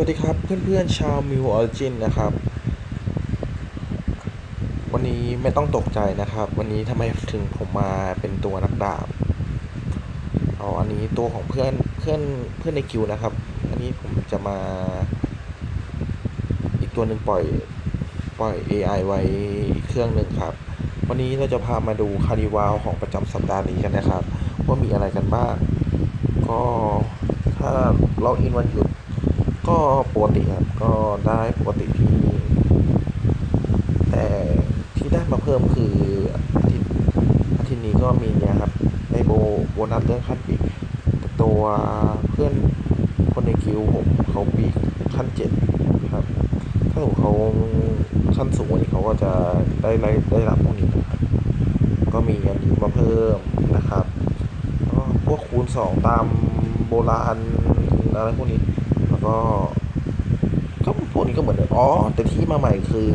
วัสดีครับเพื่อนๆชาวมิวออริจินนะครับ วันนี้ไม่ต้องตกใจนะครับ วันนี้ทำไมถึงผมมาเป็นตัวนักดาบเอาอันนี้ตัวของเพื่อนเพื่อนเพื่อนในคิวนะครับ อันนี้ผมจะมา อีกตัวหนึ่งปล่อยปล่อย AI ไว้เครื่องหนึ่งครับ วันนี้เราจะพามาดูคาริวาวของประจำสัปดาห์นี้กันนะครับว่ามีอะไรกันบ้างก็ถ้าเราอินวันหยุด ก็ปกติครับก็ได้ปกติที่ แต่ที่ได้มาเพิ่มคืออาทิตย์อาทิตย์นี้ก็มีเนี่ยครับได้โบโบนัสเรื่องขั้นปีกตัวเพื่อนคนในคิวผมเขาปีกขั้นเจ็ดครับถ้าเขาขั้นสูงกว่านี้เขาก็จะได้ได้ได้รับพวกนี้นะครับ ก็มีอันนี้มาเพิ่มนะครับก็พวกคูณสองตามโบราณอะไรพวกนี้ ก็ก็พวกนี้ก็เหมือนเดิมอ๋อ แต่ที่มาใหม่คือ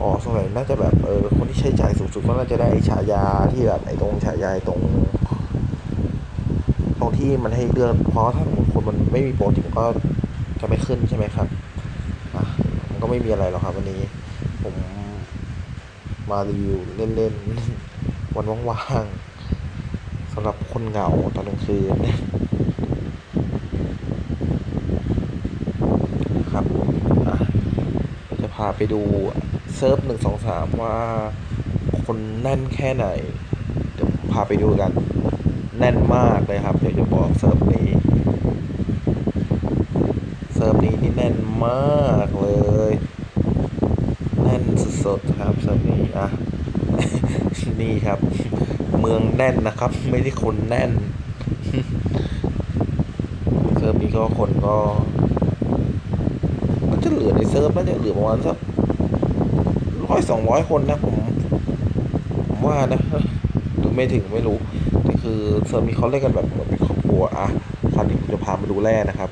อ๋อสงสัยน่าจะแบบเออคนที่ใช้จ่ายสูงสุดก็น่าจะได้ฉายาที่แบบไอ้ตรงฉายาตรง ตรงที่มันให้เลือกเพราะถ้าคนมันไม่มีโปรติมันก็จะไม่ขึ้นใช่ไหมครับอะมันก็ไม่มีอะไรหรอกครับ วันนี้ ผมมารีวิวเล่นๆวันว่างๆสำหรับคนเหงาตอนกลางคืน ครับอะเราจะพา ไปดูเซิร์ฟหนึ่งสองสามว่าคนแน่นแค่ไหน เดี๋ยวพาไปดูกัน แน่นมากเลยครับ เดี๋ยวจะบอกเซิร์ฟนี้ เซิร์ฟนี้นี่แน่นมากเลย แน่นสดๆครับเซิร์ฟนี้อะนี่ครับ เมืองแน่นนะครับ ไม่ได้คนแน่น เซิร์ฟนี้ก็คนก็ จะเหลือในเซิร์ฟน่าจะเหลือประมาณสักร้อยสองร้อยคนนะผมผมว่านะหรือไม่ถึงไม่รู้แต่คือเซิร์ฟนี้เขาเล่นกันแบบเหมือนเป็นครอบครัวอะคราวนี้ผมจะพามาดูแร่นะครับ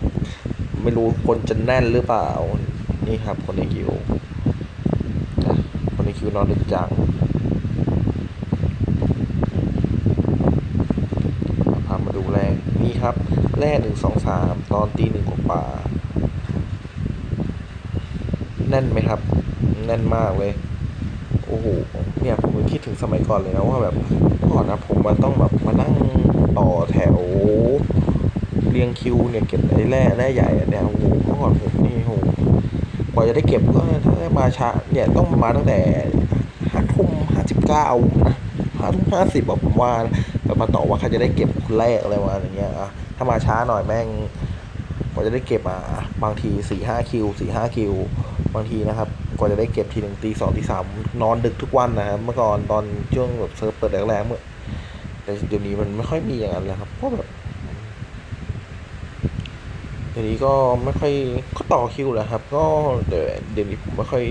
ไม่รู้คนจะแน่นหรือเปล่า นี่ครับ คนในคิวอะคนในคิวนอนดึกจังพามาดูแร่นี่ครับแร่หนึ่งสองสามตอนตีหนึ่งกว่า แน่นไหมครับ แน่นมากเลย โอ้โห เนี่ยผมคิดถึงสมัยก่อนเลยนะว่าแบบก่อนนะผมมาต้องแบบมานั่งต่อแถว เรียงคิวเนี่ยเก็บไอ้แร่แร่ใหญ่เนี่ยโอ้โหเมื่อก่อนผมนี่โอ้โหกว่าจะได้เก็บก็ถ้าได้มาช้าเนี่ยต้องมาตั้งแต่ห้าทุ่มห้าสิบเก้านะห้าทุ่มห้าสิบแบบผมว่าแบบมาต่อว่าใครจะได้เก็บคนแรกอะไรวะอย่างเงี้ยอะถ้ามาช้าหน่อยแม่งกว่าจะได้เก็บมาบางทีสี่ห้าคิวสี่ห้าคิว บางทีนะครับกว่าจะได้เก็บทีหนึ่งตีสองตีสามนอนดึกทุกวันนะครับเมื่อก่อนตอนช่วงแบบเซิร์ฟเปิดแรกๆเมื่อแต่เดี๋ยวนี้มันไม่ค่อยมีอย่างนั้นแล้วครับเพราะแบบเดี๋ยวนี้ก็ไม่ค่อยก็ต่อคิวแหละครับ ก็เดี๋ยวเดี๋ยวนี้ผมไม่ค่อย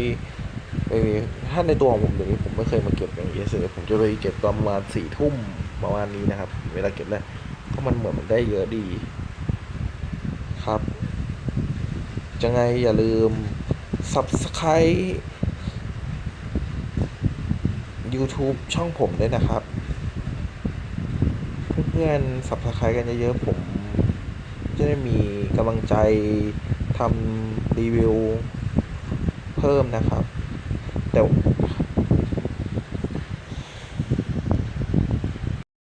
ถ้าในตัวของผมเดี๋ยวนี้ผมไม่เคยมาเก็บอย่างนี้เลยผมจะไปเก็บตอนประมาณสี่ทุ่มประมาณนี้นะครับ เวลาเก็บได้ก็มันเหมือนมันได้เยอะดีครับยังไงอย่าลืม Subscribe YouTube ช่องผมด้วยนะครับ เพื่อนๆ Subscribe กันเยอะๆ ผม จะได้มีกำลังใจทำรีวิวเพิ่มนะครับ แต่